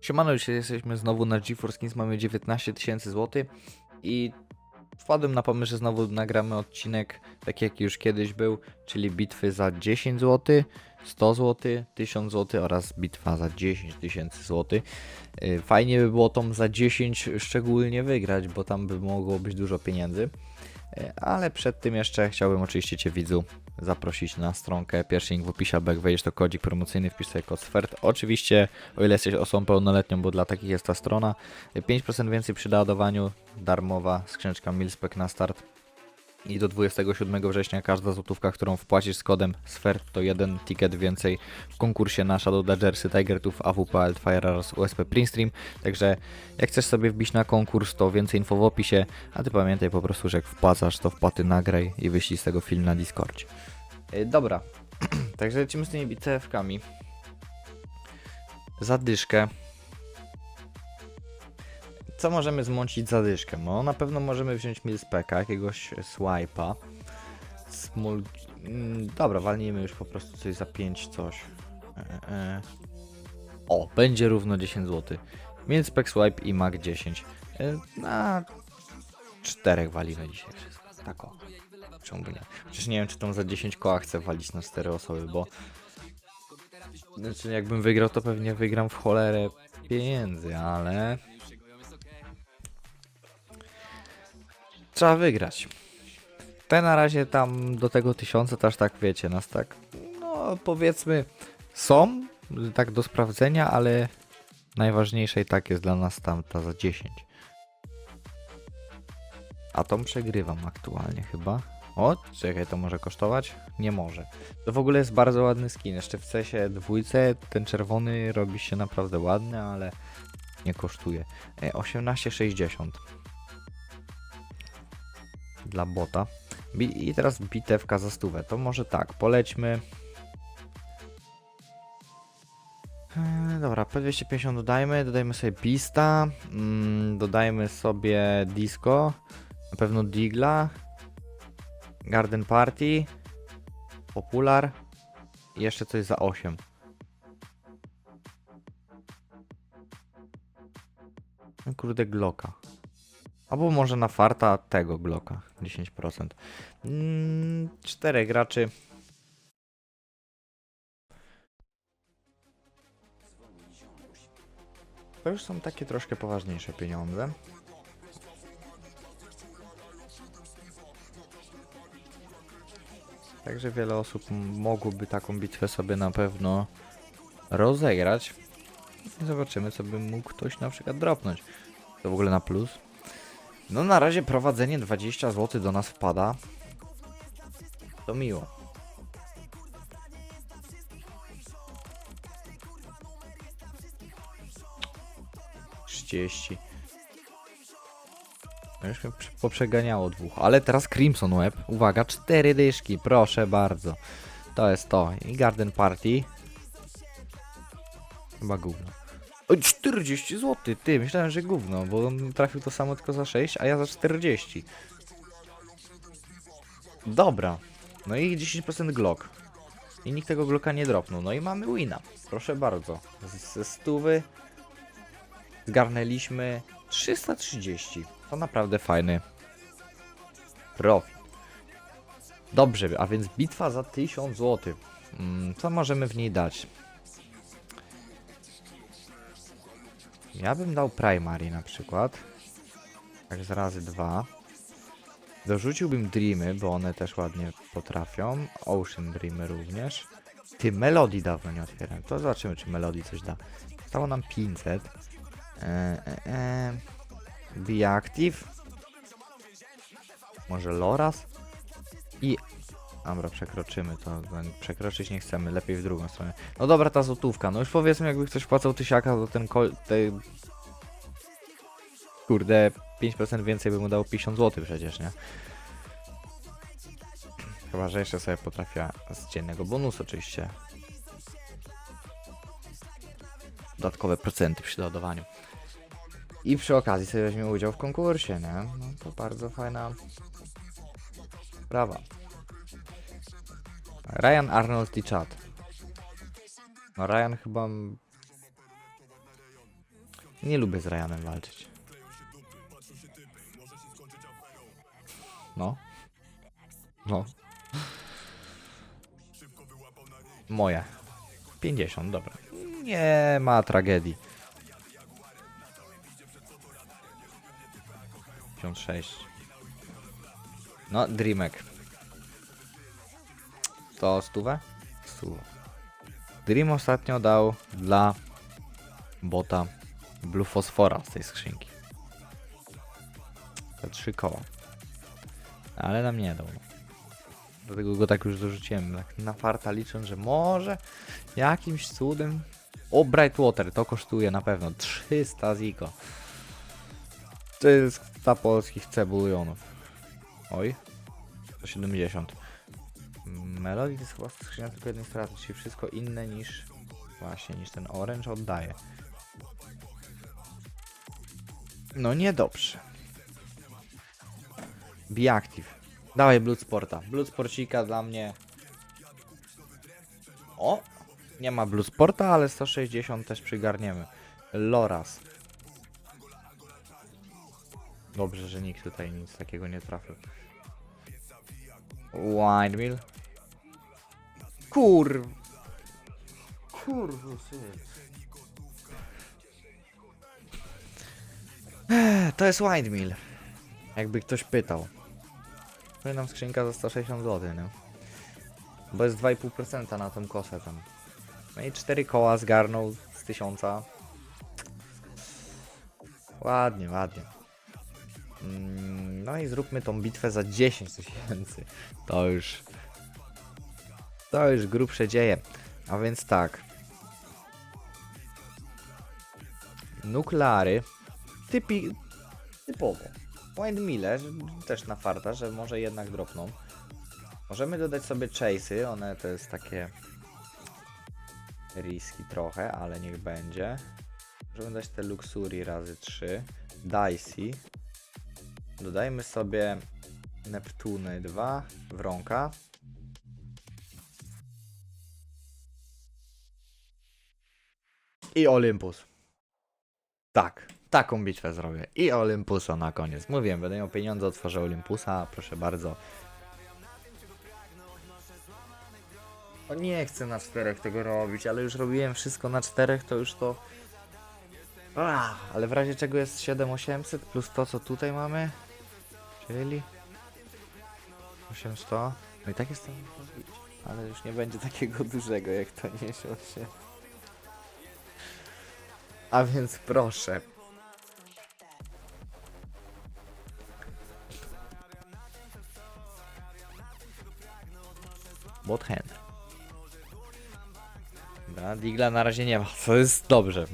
Siemano, dzisiaj jesteśmy znowu na GeForce Skins, mamy 19 tysięcy złotych i wpadłem na pomysł, że znowu nagramy odcinek, tak jak już kiedyś był, czyli bitwy za 10 zł, 100 zł, 1000 zł oraz bitwa za 10 tysięcy złotych. Y, Fajnie by było tą za 10 szczególnie wygrać, bo tam by mogło być dużo pieniędzy. Y, Ale przed tym jeszcze chciałbym oczywiście Cię widzu zaprosić na stronkę. Pierwszy link w opisie, jak wejdziesz to kodzik promocyjny, wpisz sobie kod SFERT. Oczywiście, o ile jesteś osobą pełnoletnią, bo dla takich jest ta strona. 5% więcej przy doładowaniu, darmowa skrzyneczka Milspec na start. I do 27 września każda złotówka, którą wpłacisz z kodem SFERT to jeden ticket więcej w konkursie na Shadow Dodgersy, Tigertooth, AWP, Altfire oraz USP Printstream. Także jak chcesz sobie wbić na konkurs, to więcej info w opisie, a ty pamiętaj po prostu, że jak wpłacasz, to wpłaty nagraj i wyślij z tego film na Discordzie. Yy, dobra, także lecimy z tymi bitewkami. Zadyszkę. Co możemy zmącić zadyszkę? No na pewno możemy wziąć Milspeka, jakiegoś swipe'a. Smul... Mm, Dobra, walnijmy już po prostu coś za 5 coś. E, e. O, będzie równo 10 zł. Milspec, swipe i mag 10. E, Na czterech walimy dzisiaj wszystko. Tak o. Czemu by nie? Przecież nie wiem, czy tą za 10 koła chcę walić na 4 osoby, bo... Znaczy, jakbym wygrał, to pewnie wygram w cholerę pieniędzy, ale... Trzeba wygrać. Te na razie tam do tego tysiąca też tak wiecie, nas tak, no powiedzmy, są tak do sprawdzenia, ale najważniejsze i tak jest dla nas tamta za 10. A tą przegrywam aktualnie chyba. O, czekaj, to może kosztować? Nie może. To w ogóle jest bardzo ładny skin. Jeszcze w cesie dwójce ten czerwony robi się naprawdę ładny, ale nie kosztuje. E, 18,60 dla bota. I teraz bitewka za stówę. To może tak, polećmy. Eee, Dobra, P250 dodajmy, dodajmy sobie Beasta, mm, dodajmy sobie Disco, na pewno Digla, Garden Party, Popular i jeszcze coś za 8. No Kurde, Glocka. Albo może na farta tego Glocka 10%. Mm, czterech graczy. To już są takie troszkę poważniejsze pieniądze. Także wiele osób mogłoby taką bitwę sobie na pewno rozegrać. Zobaczymy, co by mógł ktoś na przykład dropnąć. To w ogóle na plus. No na razie prowadzenie 20 zł do nas wpada. To miło. Trzydzieści. No Już mnie prze- poprzeganiało dwóch. Ale teraz Crimson Web. Uwaga, cztery dyszki, proszę bardzo. To jest to. I Garden Party. Chyba gówno. Oj, 40 zł, ty, myślałem, że gówno, bo on trafił to samo tylko za 6, a ja za 40. Dobra. No i 10% Glock. I nikt tego Glocka nie dropnął. No i mamy wina. Proszę bardzo. Ze stówy zgarnęliśmy 330. To naprawdę fajny profit. Dobrze, a więc bitwa za 1000 zł. Mm, co możemy w niej dać? Ja bym dał Primary na przykład. Tak z razy dwa. Dorzuciłbym Dreamy, bo one też ładnie potrafią. Ocean Dreamy również. Ty, Melody dawno nie otwieram. To zobaczymy, czy Melody coś da. Stało nam 500. E, e. Be Active. Może Loras. I... Dobra, przekroczymy to. Przekroczyć nie chcemy, lepiej w drugą stronę. No dobra, ta złotówka. No już powiedzmy, jakby ktoś płacał tysiaka, to ten kol... Te... Kurde, 5% więcej by mu dało 50 zł przecież, nie? Chyba, że jeszcze sobie potrafia z dziennego bonusu oczywiście. Dodatkowe procenty przy dodawaniu. I przy okazji sobie weźmie udział w konkursie, nie? No to bardzo fajna sprawa. Ryan Arnold i Chad. No Ryan chyba... Nie lubię z Ryanem walczyć. No. No. Moje. 50, dobra. Nie ma tragedii. 56. No, Dreamek. To stówę? Stówę. Dream ostatnio dał dla bota Blue Fosfora z tej skrzynki. Te trzy koła. Ale nam nie dał. Dlatego go tak już dorzuciłem. Tak na farta licząc, że może jakimś cudem. O, Brightwater, to kosztuje na pewno 300 ziko. To jest ta polskich cebulionów. Oj. 170. Melody to jest chyba skrzynia tylko jednej straty, czyli wszystko inne niż właśnie, niż ten orange oddaje. No niedobrze. Be active. Dawaj Bloodsporta. Bloodsporcika dla mnie. O! Nie ma Bloodsporta, ale 160 też przygarniemy. Loras. Dobrze, że nikt tutaj nic takiego nie trafił. Windmill. Kur... Kurwa, To jest Windmill. Jakby ktoś pytał. To nam skrzynka za 160 zł, nie? Bo jest 2,5% na tą kosę tam. No i 4 koła zgarnął z 1000. Ładnie, ładnie. Mm, No i zróbmy tą bitwę za 10 tysięcy. To już... To już grubsze dzieje. A więc tak. Nukleary. Typi... Typowo. Windmille, też na farta, że może jednak dropną. Możemy dodać sobie chase'y, one to jest takie riski trochę, ale niech będzie. Możemy dać te Luxury razy 3. Dicey. Dodajmy sobie Neptuny 2, Wronka. I Olympus. Tak, taką bitwę zrobię. I Olympusa na koniec. Mówiłem, będę miał pieniądze, otworzę Olympusa, proszę bardzo. O nie chcę na czterech tego robić, ale już robiłem wszystko na czterech, to już to... Ah, ale w razie czego jest 7800 plus to co tutaj mamy, czyli 800. No i tak jest to ale już nie będzie takiego dużego jak to niesią się. A więc proszę. Bot hand. Dobra, Digla na razie nie ma, co jest dobrze.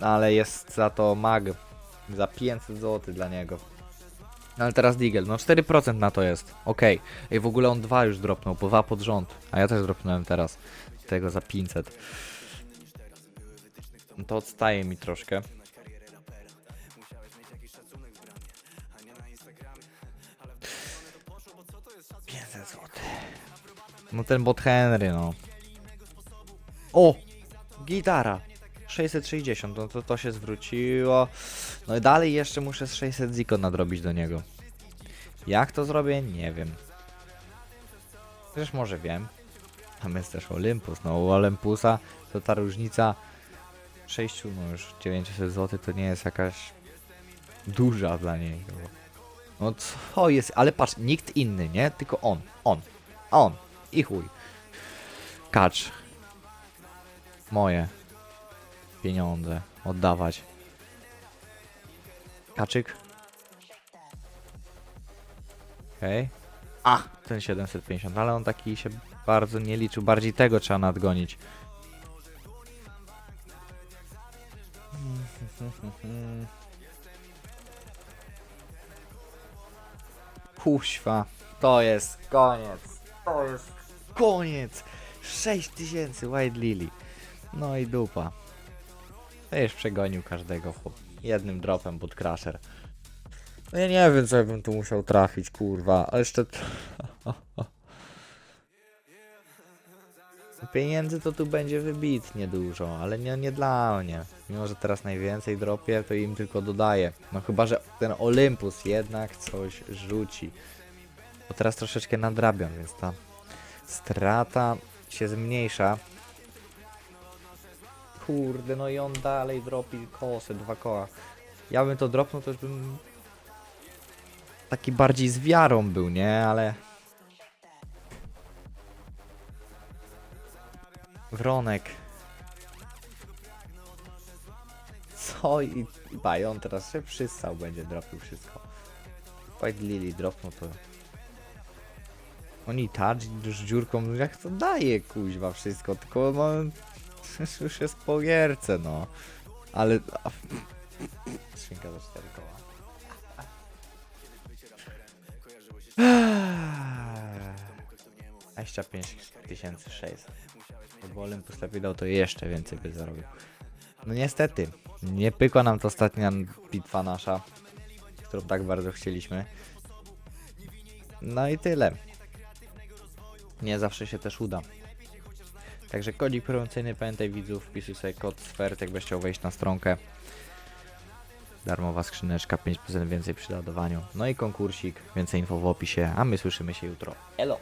Ale jest za to mag. Za 500 zł dla niego. No ale teraz Digel, no 4% na to jest. Okej. Ej, w ogóle on dwa już dropnął, po dwa pod rząd. A ja też dropnąłem teraz. Tego za 500. No to odstaje mi troszkę. No ten bot Henry, no. O! Gitara. 660, no to to się zwróciło. No i dalej jeszcze muszę z 600 ziko nadrobić do niego. Jak to zrobię? Nie wiem. Chociaż może wiem. Tam jest też Olympus. No u Olympusa to ta różnica 6, no już 900 zł to nie jest jakaś duża dla niego. No co jest? Ale patrz, nikt inny, nie? Tylko on. On. On. I chuj. Kacz. Moje. Pieniądze. Oddawać. Kaczyk. Okej. A, ten 750, ale on taki się bardzo nie liczył. Bardziej tego trzeba nadgonić. Kuźwa, to jest koniec. To jest koniec. 6000 White Lily. No i dupa. Już przegonił każdego chłop. Jednym dropem Boot Crusher. No ja nie wiem, co ja bym tu musiał trafić, kurwa. A jeszcze... Pieniędzy to tu będzie wybitnie dużo, ale nie, nie dla mnie. Mimo, że teraz najwięcej dropię, to im tylko dodaję. No chyba, że ten Olympus jednak coś rzuci. Bo teraz troszeczkę nadrabiam, więc ta strata się zmniejsza. Kurde, no i on dalej dropi kosę, dwa koła. Ja bym to dropnął, to już bym taki bardziej z wiarą był, nie? Ale... Wronek. Co i, Bajon teraz się przystał, będzie dropił wszystko. White Lily dropnął to. Oni touch z dziurką, jak to daje kuźwa wszystko, tylko no... Już jest po gierce, no. Ale... a- Skrzynka za 4 koła. 25 600. Bo Olympus lepiej dał, to jeszcze więcej by zarobił. No niestety, nie pykła nam to ostatnia bitwa nasza, którą tak bardzo chcieliśmy. No i tyle. Nie zawsze się też uda. Także kodzik promocyjny, pamiętaj widzów, wpisuj sobie kod SFERT, jakbyś chciał wejść na stronkę. Darmowa skrzyneczka, 5% więcej przy ładowaniu. No i konkursik, więcej info w opisie, a my słyszymy się jutro. Elo!